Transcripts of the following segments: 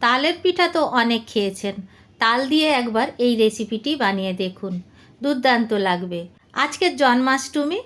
তালের পিঠা তো অনেক খেয়েছেন। তাল দিয়ে একবার এই রেসিপিটি বানিয়ে দেখুন। দুর্দান্ত লাগবে। আজকের জন্মাষ্টমী,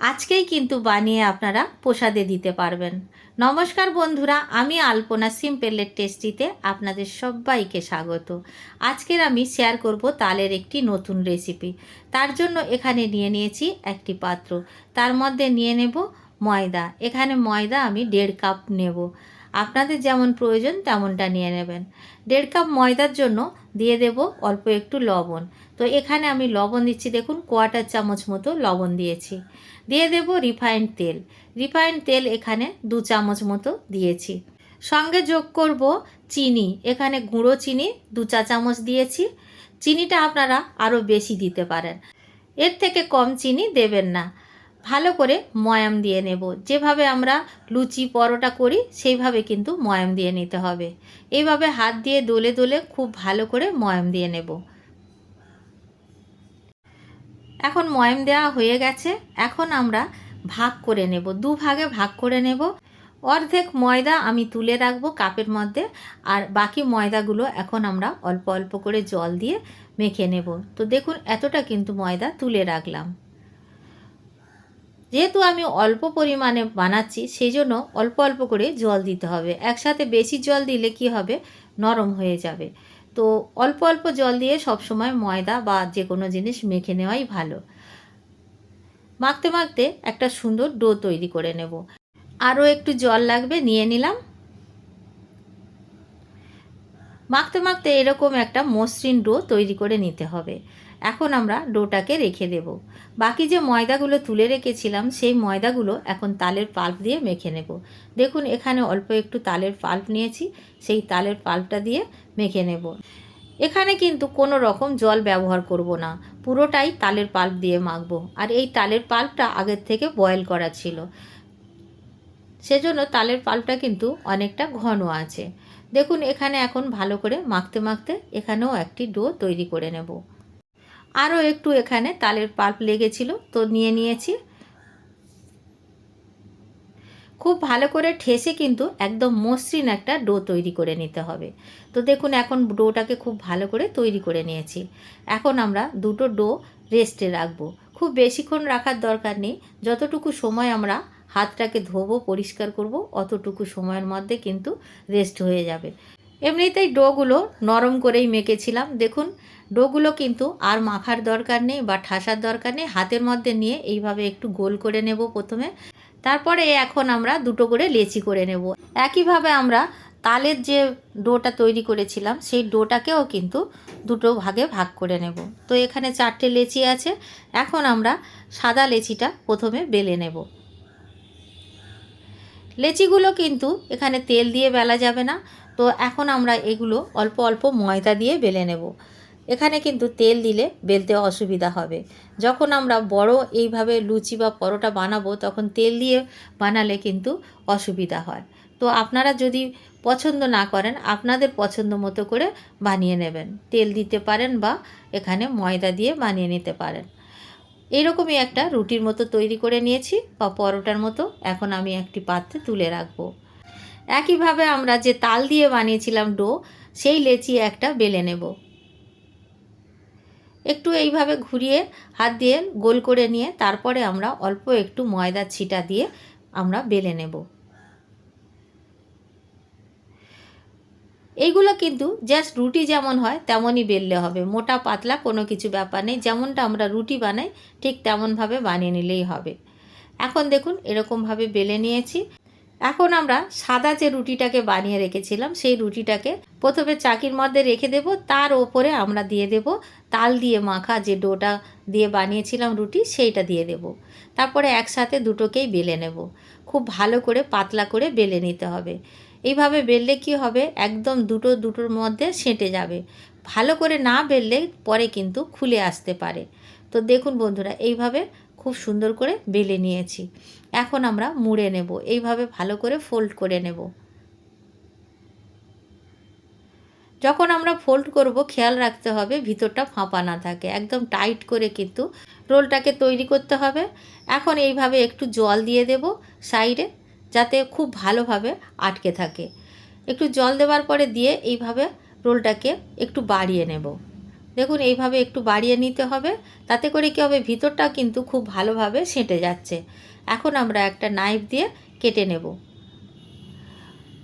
আজকেই কিন্তু বানিয়ে আপনারা প্রসাদে দিতে পারবেন। নমস্কার বন্ধুরা, আমি আলপনা সিম্পেলের টেস্টিতে আপনাদের সবাইকে স্বাগত। আজকের আমি শেয়ার করব তালের একটি নতুন রেসিপি। তার জন্য এখানে নিয়ে নিয়েছি একটি পাত্র। তার মধ্যে নিয়ে নেব ময়দা। এখানে ময়দা আমি দেড় কাপ নেব। আপনাদের যেমন প্রয়োজন তেমনটা নিয়ে নেবেন। দেড় কাপ ময়দার জন্য দিয়ে দেব অল্প একটু লবণ। তো এখানে আমি লবণ দিচ্ছি, দেখুন কোয়াটার চামচ মতো লবণ দিয়েছি। দিয়ে দেব রিফাইন্ড তেল। রিফাইন্ড তেল এখানে দু চামচ মতো দিয়েছি। সঙ্গে যোগ করব চিনি। এখানে গুঁড়ো চিনি দু চা চামচ দিয়েছি। চিনিটা আপনারা আরও বেশি দিতে পারেন। এর থেকে কম চিনি দেবেন না। ভালো করে ময়াম দিয়ে নেব। যেভাবে আমরা লুচি, পরোটা করি, সেইভাবে কিন্তু ময়াম দিয়ে নিতে হবে। এইভাবে হাত দিয়ে দোলে দোলে খুব ভালো করে ময়াম দিয়ে নেব। এখন ময়াম দেওয়া হয়ে গেছে। এখন আমরা ভাগ করে নেব। দু ভাগে ভাগ করে নেব। অর্ধেক ময়দা আমি তুলে রাখব কাপের মধ্যে আর বাকি ময়দাগুলো এখন আমরা অল্প অল্প করে জল দিয়ে মেখে নেব। তো দেখুন, এতটা কিন্তু ময়দা তুলে রাখলাম। যেহেতু আমি অল্প পরিমাণে বানাচ্ছি সেই জন্য অল্প অল্প করে জল দিতে হবে। একসাথে বেশি জল দিলে কি হবে? নরম হয়ে যাবে। তো অল্প অল্প জল দিয়ে সবসময় ময়দা বা যে কোনো জিনিস মেখে নেওয়াই ভালো। মাখতে মাখতে একটা সুন্দর ডো তৈরি করে নেব। আরও একটু জল লাগবে, নিয়ে নিলাম। মাখতে মাখতে এরকম একটা মসৃণ ডো তৈরি করে নিতে হবে। এখন আমরা ডোটাকে রেখে দেব। বাকি যে ময়দাগুলো তুলে রেখেছিলাম, সেই ময়দাগুলো এখন তালের পাল্প দিয়ে মেখে নেব। দেখুন, এখানে অল্প একটু তালের পাল্প নিয়েছি, সেই তালের পাল্পটা দিয়ে মেখে নেব। এখানে কিন্তু কোনো রকম জল ব্যবহার করব না, পুরোটাই তালের পাল্প দিয়ে মাখবো। আর এই তালের পাল্পটা আগের থেকে বয়েল করা ছিল। সেজন্য তালের পাল্পটা কিন্তু অনেকটা ঘন আছে। দেখুন, এখানে এখন ভালো করে মাখতে মাখতে এখানেও একটি ডো তৈরি করে নেব। আরও একটু এখানে তালের পাল্প লেগেছিল, তো নিয়ে নিয়েছি। খুব ভালো করে ঠেসে কিন্তু একদম মসৃণ একটা ডো তৈরি করে নিতে হবে। তো দেখুন, এখন ডোটাকে খুব ভালো করে তৈরি করে নিয়েছি। এখন আমরা দুটো ডো রেস্টে রাখব। খুব বেশিক্ষণ রাখার দরকার নেই। যতটুকু সময় আমরা হাতটাকে ধোবো, পরিষ্কার করব, অতটুকু সময়ের মধ্যে কিন্তু রেস্ট হয়ে যাবে। এমনিতেই ডোগুলো নরম করেই মেখেছিলাম। দেখুন, ডোগুলো কিন্তু আর মাখার দরকার নেই বা ঠাসার দরকার নেই। হাতের মধ্যে নিয়ে এইভাবে একটু গোল করে নেব প্রথমে। তারপরে এখন আমরা দুটো করে লেচি করে নেব। একইভাবে আমরা তালের যে ডোটা তৈরি করেছিলাম, সেই ডোটাকেও কিন্তু দুটো ভাগে ভাগ করে নেব। তো এখানে চারটে লেচি আছে। এখন আমরা সাদা লেচিটা প্রথমে বেলে নেব। লেচিগুলো কিন্তু এখানে তেল দিয়ে বেলা যাবে না। তো এখন আমরা এগুলো অল্প অল্প ময়দা দিয়ে বেলে নেব। এখানে কিন্তু তেল দিলে বেলতে অসুবিধা হবে। যখন আমরা বড় এইভাবে লুচি বা পরোটা বানাবো, তখন তেল দিয়ে বানালে কিন্তু অসুবিধা হয়। তো আপনারা যদি পছন্দ না করেন, আপনাদের পছন্দ মতো করে বানিয়ে নেবেন। তেল দিতে পারেন বা এখানে ময়দা দিয়ে বানিয়ে নিতে পারেন। এইরকমই একটা রুটির মতো তৈরি করে নিয়েছি বা পরোটার মতো। এখন আমি একটি পাত্রে তুলে রাখব। একইভাবে আমরা যে তাল দিয়ে বানিয়েছিলাম ডো, সেই লেচি একটা বেলে নেব। একটু এইভাবে ঘুরিয়ে হাত দিয়ে গোল করে নিয়ে তারপরে আমরা অল্প একটু ময়দার ছিটা দিয়ে আমরা বেলে নেব। এইগুলো কিন্তু জাস্ট রুটি যেমন হয় তেমনই বেললে হবে, মোটা পাতলা কোনো কিছু ব্যাপার নেই, যেমনটা আমরা রুটি বানাই ঠিক তেমনভাবে বানিয়ে নিলেই হবে। এখন দেখুন এরকমভাবে বেলে নিয়েছি। এখন আমরা সাদা যে রুটিটাকে বানিয়ে রেখেছিলাম, সেই রুটিটাকে প্রথমে চাকির মধ্যে রেখে দেব, তার ওপরে আমরা দিয়ে দেব তাল দিয়ে মাখা যে ডোটা দিয়ে বানিয়েছিলাম রুটি, সেইটা দিয়ে দেব। তারপরে একসাথে দুটোকেই বেলে নেব। খুব ভালো করে পাতলা করে বেলে নিতে হবে। এইভাবে বেললে কি হবে? একদম দুটো দুটোর মধ্যে সেঁটে যাবে। ভালো করে না বেললে পরে কিন্তু খুলে আসতে পারে। তো দেখুন বন্ধুরা, এইভাবে খুব সুন্দর করে বেলে নিয়েছি। এখন আমরা মুড়ে নেব। এইভাবে ভালো করে ফোল্ড করে নেব। যখন আমরা ফোল্ড করব, খেয়াল রাখতে হবে ভিতরটা ফাঁপা না থাকে। একদম টাইট করে কিন্তু রোলটাকে তৈরি করতে হবে। এখন এইভাবে একটু জল দিয়ে দেব সাইডে, যাতে খুব ভালোভাবে আটকে থাকে। একটু জল দেওয়ার পরে দিয়ে এইভাবে রোলটাকে একটু বাড়িয়ে নেব। দেখুন, এইভাবে একটু বাড়িয়ে নিতে হবে। তাতে করে কী হবে, ভিতরটা কিন্তু খুব ভালোভাবে সেঁটে যাচ্ছে। এখন আমরা একটা নাইফ দিয়ে কেটে নেব।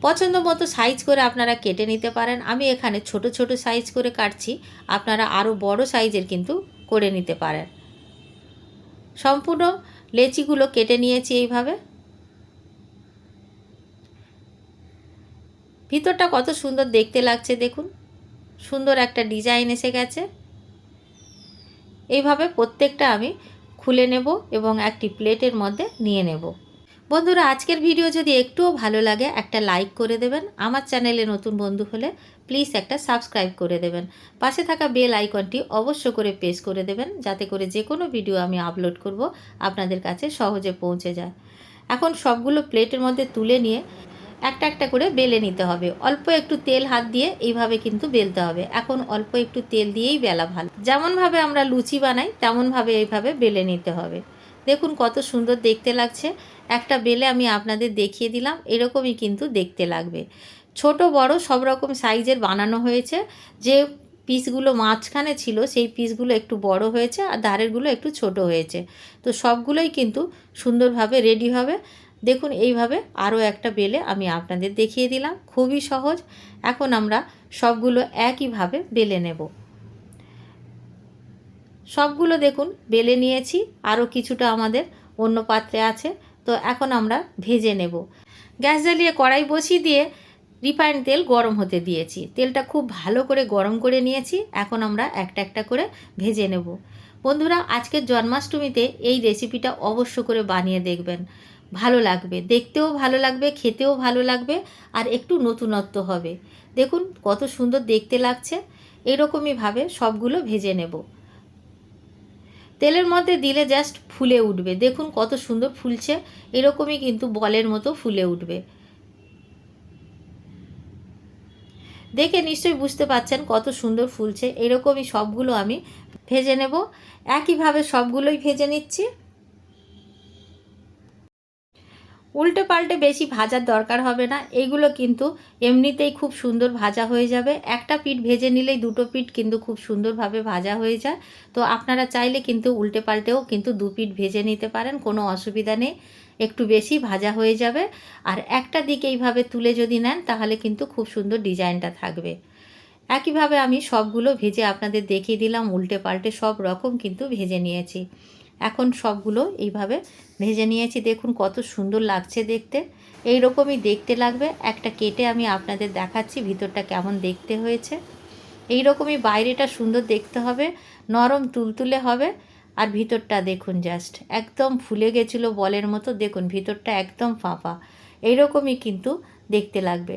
পছন্দ মতো সাইজ করে আপনারা কেটে নিতে পারেন। আমি এখানে ছোট ছোট সাইজ করে কাটছি। আপনারা আরও বড় সাইজের কিন্তু করে নিতে পারেন। সম্পূর্ণ লেচিগুলো কেটে নিয়েছি এইভাবে। ভিতরটা কত সুন্দর দেখতে লাগছে, দেখুন। সুন্দর একটা ডিজাইন এসে গেছে। এইভাবে প্রত্যেকটা আমি খুলে নেব এবং একটি প্লেটের মধ্যে নিয়ে নেব। বন্ধুরা, আজকের ভিডিও যদি একটুও ভালো লাগে, একটা লাইক করে দেবেন। আমার চ্যানেলে নতুন বন্ধু হলে প্লিজ একটা সাবস্ক্রাইব করে দেবেন। পাশে থাকা বেল আইকনটি অবশ্য করে প্রেস করে দেবেন, যাতে করে যে কোনো ভিডিও আমি আপলোড করব, আপনাদের কাছে সহজে পৌঁছে যায়। এখন সবগুলো প্লেটের মধ্যে তুলে নিয়ে একটা একটা করে বেলে নিতে হবে। অল্প একটু তেল হাত দিয়ে এইভাবে কিন্তু বেলতে হবে। এখন অল্প একটু তেল দিয়েই বেলা ভালো। যেমনভাবে আমরা লুচি বানাই, তেমনভাবে এইভাবে বেলে নিতে হবে। দেখুন কত সুন্দর দেখতে লাগছে। একটা বেলে আমি আপনাদের দেখিয়ে দিলাম, এরকমই কিন্তু দেখতে লাগবে। ছোট, বড় সব রকম সাইজের বানানো হয়েছে। যে পিসগুলো মাঝখানে ছিল, সেই পিসগুলো একটু বড় হয়েছে আর ধারেরগুলো একটু ছোট হয়েছে। তো সবগুলোই কিন্তু সুন্দরভাবে রেডি হবে। দেখুন, এইভাবে আরও একটা বেলে আমি আপনাদের দেখিয়ে দিলাম। খুবই সহজ। এখন আমরা সবগুলো একইভাবে বেলে নেব। সবগুলো দেখুন, বেলে নিয়েছি। আরও কিছুটা আমাদের অন্য পাত্রে আছে। তো এখন আমরা ভেজে নেব। গ্যাস জ্বালিয়ে কড়াই বসিয়ে দিয়ে রিফাইন্ড তেল গরম হতে দিয়েছি। তেলটা খুব ভালো করে গরম করে নিয়েছি। এখন আমরা একটা একটা করে ভেজে নেব। বন্ধুরা, আজকের জন্মাষ্টমীতে এই রেসিপিটা অবশ্য করে বানিয়ে দেখবেন। ভালো লাগবে। দেখতেও ভালো লাগবে, খেতেও ভালো লাগবে, আর একটু নতুনত্ব হবে। দেখুন, কত সুন্দর দেখতে লাগছে। এরকমইভাবে সবগুলো ভেজে নেব। তেলের মধ্যে দিলে জাস্ট ফুলে উঠবে। দেখুন, কত সুন্দর ফুলছে। এরকমই কিন্তু বলের মতো ফুলে উঠবে। দেখে নিশ্চয়ই বুঝতে পাচ্ছেন কত সুন্দর ফুলছে। এরকমই সবগুলো আমি ভেজে নেব। একইভাবে সবগুলোই ভেজে নিচ্ছি। উল্টে পাল্টে বেশি ভাজার দরকার হবে না। এগুলো কিন্তু এমনিতেই খুব সুন্দর ভাজা হয়ে যাবে। একটা পিঠ ভেজে নিলেই দুটো পিঠ কিন্তু খুব সুন্দরভাবে ভাজা হয়ে যায়। তো আপনারা চাইলে কিন্তু উল্টে পাল্টেও কিন্তু দু পিঠ ভেজে নিতে পারেন, কোনো অসুবিধা নেই। একটু বেশি ভাজা হয়ে যাবে। আর একটা দিক এইভাবে তুলে যদি নেন, তাহলে কিন্তু খুব সুন্দর ডিজাইনটা থাকবে। একইভাবে আমি সবগুলো ভেজে আপনাদের দেখিয়ে দিলাম উল্টে পাল্টে সব রকম কিন্তু ভেজে নিয়েছি। এখন সবগুলো এইভাবে ভেজে নিয়েছি। দেখুন কত সুন্দর লাগছে দেখতে। এই রকমই দেখতে লাগবে। একটা কেটে আমি আপনাদের দেখাচ্ছি ভিতরটা কেমন দেখতে হয়েছে। এই রকমই বাইরেটা সুন্দর দেখতে হবে, নরম তুলতুলে হবে। আর ভিতরটা দেখুন জাস্ট একদম ফুলে গেছিল বলের মতো। দেখুন ভিতরটা একদম ফাঁপা। এইরকমই কিন্তু দেখতে লাগবে।